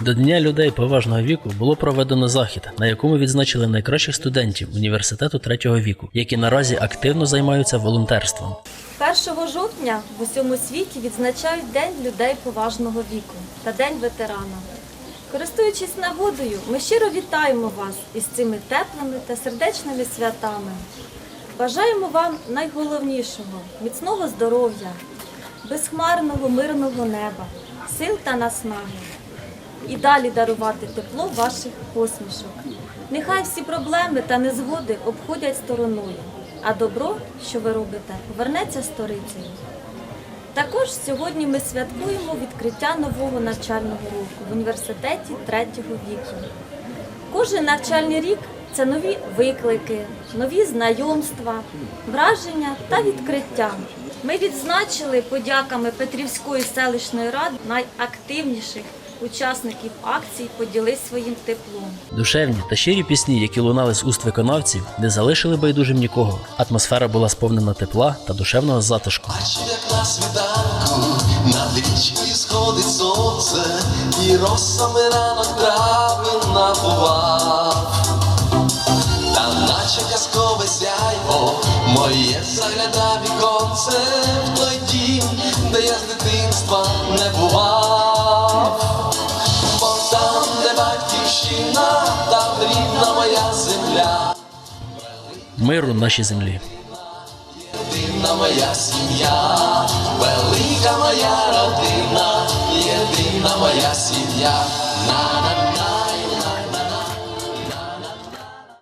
До Дня людей поважного віку було проведено захід, на якому відзначили найкращих студентів університету третього віку, які наразі активно займаються волонтерством. 1 жовтня в усьому світі відзначають День людей поважного віку та День ветерана. Користуючись нагодою, ми щиро вітаємо вас із цими теплими та сердечними святами. Бажаємо вам найголовнішого міцного здоров'я, безхмарного мирного неба, сил та наснаги. І далі дарувати тепло ваших посмішок. Нехай всі проблеми та незгоди обходять стороною, а добро, що ви робите, повернеться сторицею. Також сьогодні ми святкуємо відкриття нового навчального року в університеті третього віку. Кожен навчальний рік це нові виклики, нові знайомства, враження та відкриття. Ми відзначили подяками Петрівської селищної ради найактивніших учасників акції поділись своїм теплом. Душевні та щирі пісні, які лунали з уст виконавців, не залишили байдужим нікого. Атмосфера була сповнена тепла та душевного затишку. Бачив, як на світанку над річкою сходить сонце, і росами ранок трави напував. Та наче казкове сяйво, моє загляда віконце в той дім, де я рідна моя земля. Миру нашій землі. Єдина моя сім'я, велика моя родина, єдина моя сім'я.